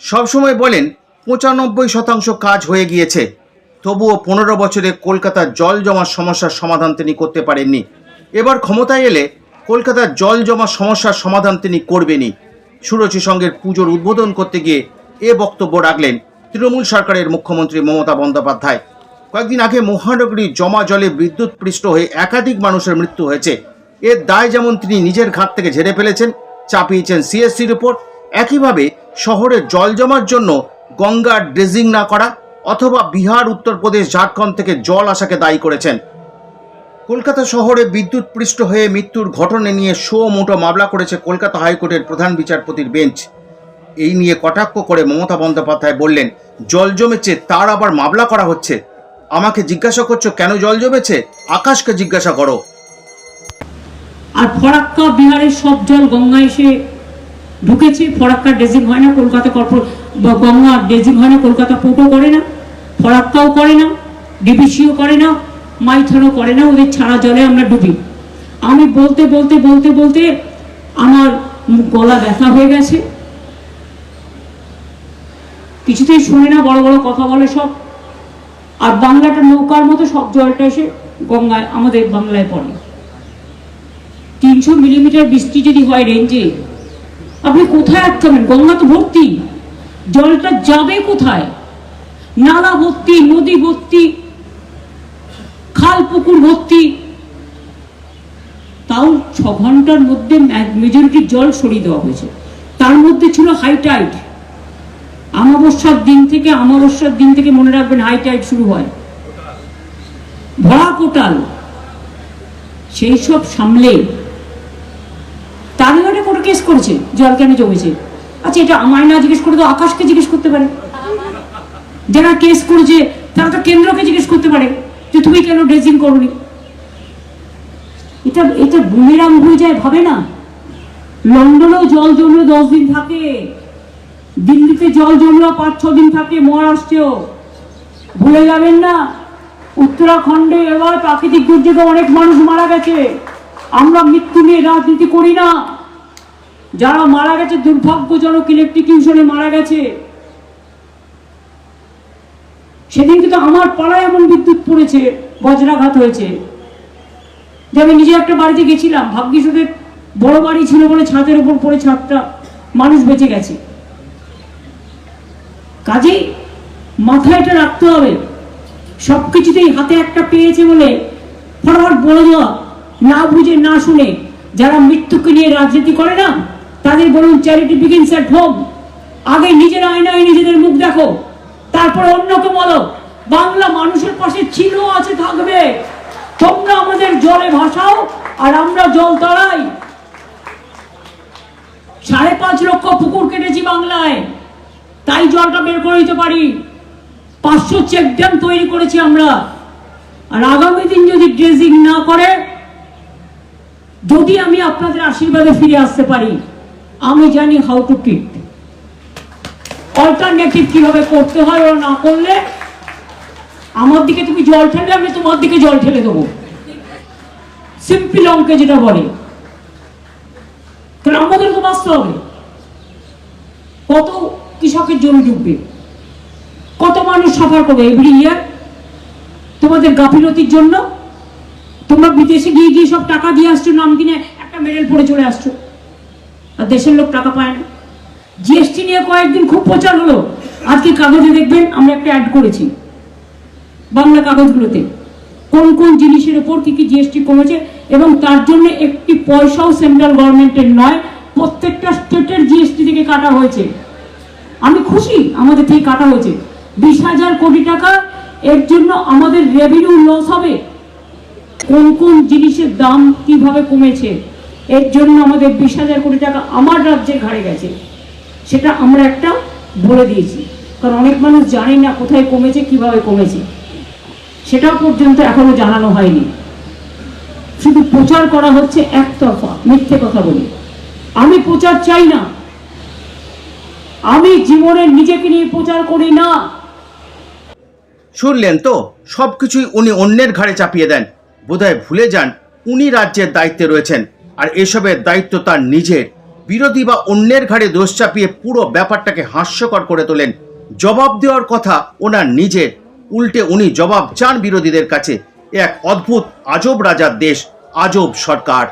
সবসময় বলেন, পঁচানব্বই শতাংশ কাজ হয়ে গিয়েছে। তবুও পনেরো বছরে কলকাতার জল জমার সমস্যার সমাধান তিনি করতে পারেননি। এবার ক্ষমতায় এলে কলকাতার জল জমা সমস্যার সমাধান তিনি করবেনই। সুরচি সঙ্গের পুজোর উদ্বোধন করতে গিয়ে এ বক্তব্য রাখলেন তৃণমূল সরকারের মুখ্যমন্ত্রী মমতা বন্দ্যোপাধ্যায়। কয়েকদিন আগে মহানগরী জমা জলে বিদ্যুৎ পৃষ্ঠ হয়ে একাধিক মানুষের মৃত্যু হয়েছে। এর দায় যেমন তিনি নিজের ঘাট থেকে ঝেড়ে ফেলেছেন, চাপিয়েছেন সিএসসির উপর একইভাবে শহরে জল জমার জন্য গঙ্গার ড্রেজিং না করা অথবা বিহার, উত্তরপ্রদেশ, ঝাড়খণ্ড থেকে জল আসাকে দায়ী করেছেন। কলকাতা শহরে বিদ্যুৎ পৃষ্ঠ হয়ে মৃত্যুর ঘটনা নিয়ে শো মোটো মামলা করেছে কলকাতা হাইকোর্টের প্রধান বিচারপতির বেঞ্চ। এই নিয়ে কটাক্ষ করে মমতা বন্দ্যোপাধ্যায় বললেন, জল জমেছে, তার আবার মামলা করা হচ্ছে। আমাকে জিজ্ঞাসা করছ, কেন জল জমেছে? আকাশকে জিজ্ঞাসা করো। আর ফরাক্কা বিহারের সব জল গঙ্গা এসে ঢুকেছে, ফরাক্কা ড্রেজিং হয় না, কলকাতা কর্পোর গঙ্গা ড্রেজিং হয় না, কলকাতা পোর্টও করে না, ফরাক্কাও করে না ডিবিসিও করে না, মাইথনও করে না, ওদের ছাড়া জলে আমরা ডুবি। আমি বলতে বলতে বলতে বলতে আমার গলা ব্যথা হয়ে গেছে। কিছুতেই শুনে না, বড় বড় কথা বলে সব। আর বাংলাটা নৌকার মতো, সব জলটা এসে গঙ্গায়, আমাদের বাংলায় পড়ে। তিনশো মিলিমিটার বৃষ্টি যদি হয় রেঞ্জে আপনি কোথায় আটকাবেন? গঙ্গা তো ভর্তি। জলটা যাবে কোথায়? নালা ভর্তি, নদী ভর্তি, খাল পুকুর ভর্তি। তাও ছ ঘণ্টার মধ্যে মেজরিটি জল সরিয়ে দেওয়া হয়েছে। তার মধ্যে ছিল হাই টাইড অমাবস্যার দিন থেকে আমাবস্যার দিন থেকে মনে রাখবেন হাই টাইড শুরু হয়। ভরা কোটাল। সেই সব সামলে কেস করেছে, জল কেন জমেছে? আচ্ছা এটা আমায় না জিজ্ঞেস করে তো আকাশকে জিজ্ঞেস করতে পারে। যারা কেস করেছে, তারা তো কেন্দ্রকে জিজ্ঞেস করতে পারে যে তুমি কেন ড্রেজিং করনি? এটা এটা বুমেরাং হয়ে যায়, ভাবে না। লন্ডনেও জল জমলে দশ দিন থাকে, দিল্লিতে জল জমলেও পাঁচ, ছ দিন থাকে মহারাষ্ট্রেও ভুলে যাবেন না, উত্তরাখণ্ডে এবার প্রাকৃতিক দুর্যোগে অনেক মানুষ মারা গেছে। আমরা মৃত্যু নিয়ে রাজনীতি করি না। যারা মারা গেছে দুর্ভাগ্যজনক ইলেকট্রিকিউশনে মারা গেছে, সেদিন কিন্তু আমার পাড়ায় এমন বিদ্যুৎ পড়েছে, বজ্রাঘাত হয়েছে। যে আমি নিজে একটা বাড়িতে গেছিলাম, ভাগ্যিস ওদের বড় বাড়ি ছিল বলে ছাদের উপর পড়ে ছাদটা মানুষ বেঁচে গেছে। কাজেই মাথায় এটা রাখতে হবে সব কিছুতেই হাতে একটা পেয়েছে বলে ফটাফট বলে দেওয়া, না বুঝে না শুনে যারা মৃত্যুকে নিয়ে রাজনীতি করে না তাদের বলুন চ্যারিটি বিগিনস অ্যাট হোম আগে নিজের আয়নায় নিজেদের মুখ দেখো, তারপরে অন্যকে বলো বাংলা মানুষের পাশে ছিল আছে, থাকবে। তোমরা আমাদের জলে ভাসাও, আর আমরা জল তড়াই সাড়ে পাঁচ লক্ষ পুকুর কেটেছি বাংলায়। তাই জলটা বের করে দিতে পারি। পাঁচশো চেক ড্যাম তৈরি করেছি আমরা। আর আগামী দিন যদি ড্রেজিং না করে, যদি আমি আপনাদের আশীর্বাদে ফিরে আসতে পারি। আমি জানি হাউ টু কিট অল্টারনেটিভ কীভাবে করতে হয় ও না করলে আমার দিকে তুমি জল ঠেলে, আমি তোমার দিকে জল ঠেলে দেবো। সিম্পল অঙ্কে যেটা বলে কারণ আমাদের তো বাঁচতে হবে। কত কৃষকের জমি ডুববে, কত মানুষ সাফার করবে এভরি ইয়ার তোমাদের গাফিলতির জন্য? তোমরা বিদেশে গিয়ে গিয়ে সব টাকা দিয়ে আসছো, নাম কিনে একটা মেডেল পরে চলে আসছো। আর দেশের লোক টাকা পায় না। জিএসটি নিয়ে কয়েকদিন খুব প্রচার হলো। আজকে কাগজে দেখবেন আমরা একটা অ্যাড করেছি। বাংলা কাগজগুলোতে। কোন কোন জিনিসের উপর কি কি জিএসটি কমেছে এবং তার জন্য একটি পয়সাও সেন্ট্রাল গভর্নমেন্টের নয়, প্রত্যেকটা স্টেটের জিএসটি থেকে কাটা হয়েছে। আমি খুশি আমাদের থেকে কাটা হয়েছে। বিশ হাজার কোটি টাকা, এর জন্য আমাদের রেভিনিউ লস হবে। কোন কোন জিনিসের দাম কীভাবে কমেছে? এর জন্য আমাদের বিশ হাজার কোটি টাকা আমার রাজ্যের ঘাড়ে গেছে। সেটা আমরা একটা বলে দিয়েছি। কারণ অনেক মানুষ জানে না কোথায় কমেছে, কীভাবে কমেছে। সেটাও পর্যন্ত এখনও জানানো হয়নি। শুধু প্রচার করা হচ্ছে একতরফা, মিথ্যে কথা বলে। আমি প্রচার চাই না। আমি জীবনে নিজেকে নিয়ে প্রচার করি না। শুনলেন তো? সব কিছুই উনি অন্যের ঘাড়ে চাপিয়ে দেন। বোধহয় ভুলে যান, উনি রাজ্যের দায়িত্বে রয়েছেন। আর এসবের দায়িত্ব তার নিজের। বিরোধী বা অন্যের ঘাড়ে দোষ চাপিয়ে পুরো ব্যাপারটাকে হাস্যকর করে তোলেন। জবাব দেওয়ার কথা ওনার নিজের। উল্টে উনি জবাব চান বিরোধীদের কাছে। এক অদ্ভুত আজব রাজার দেশ, আজব সরকার।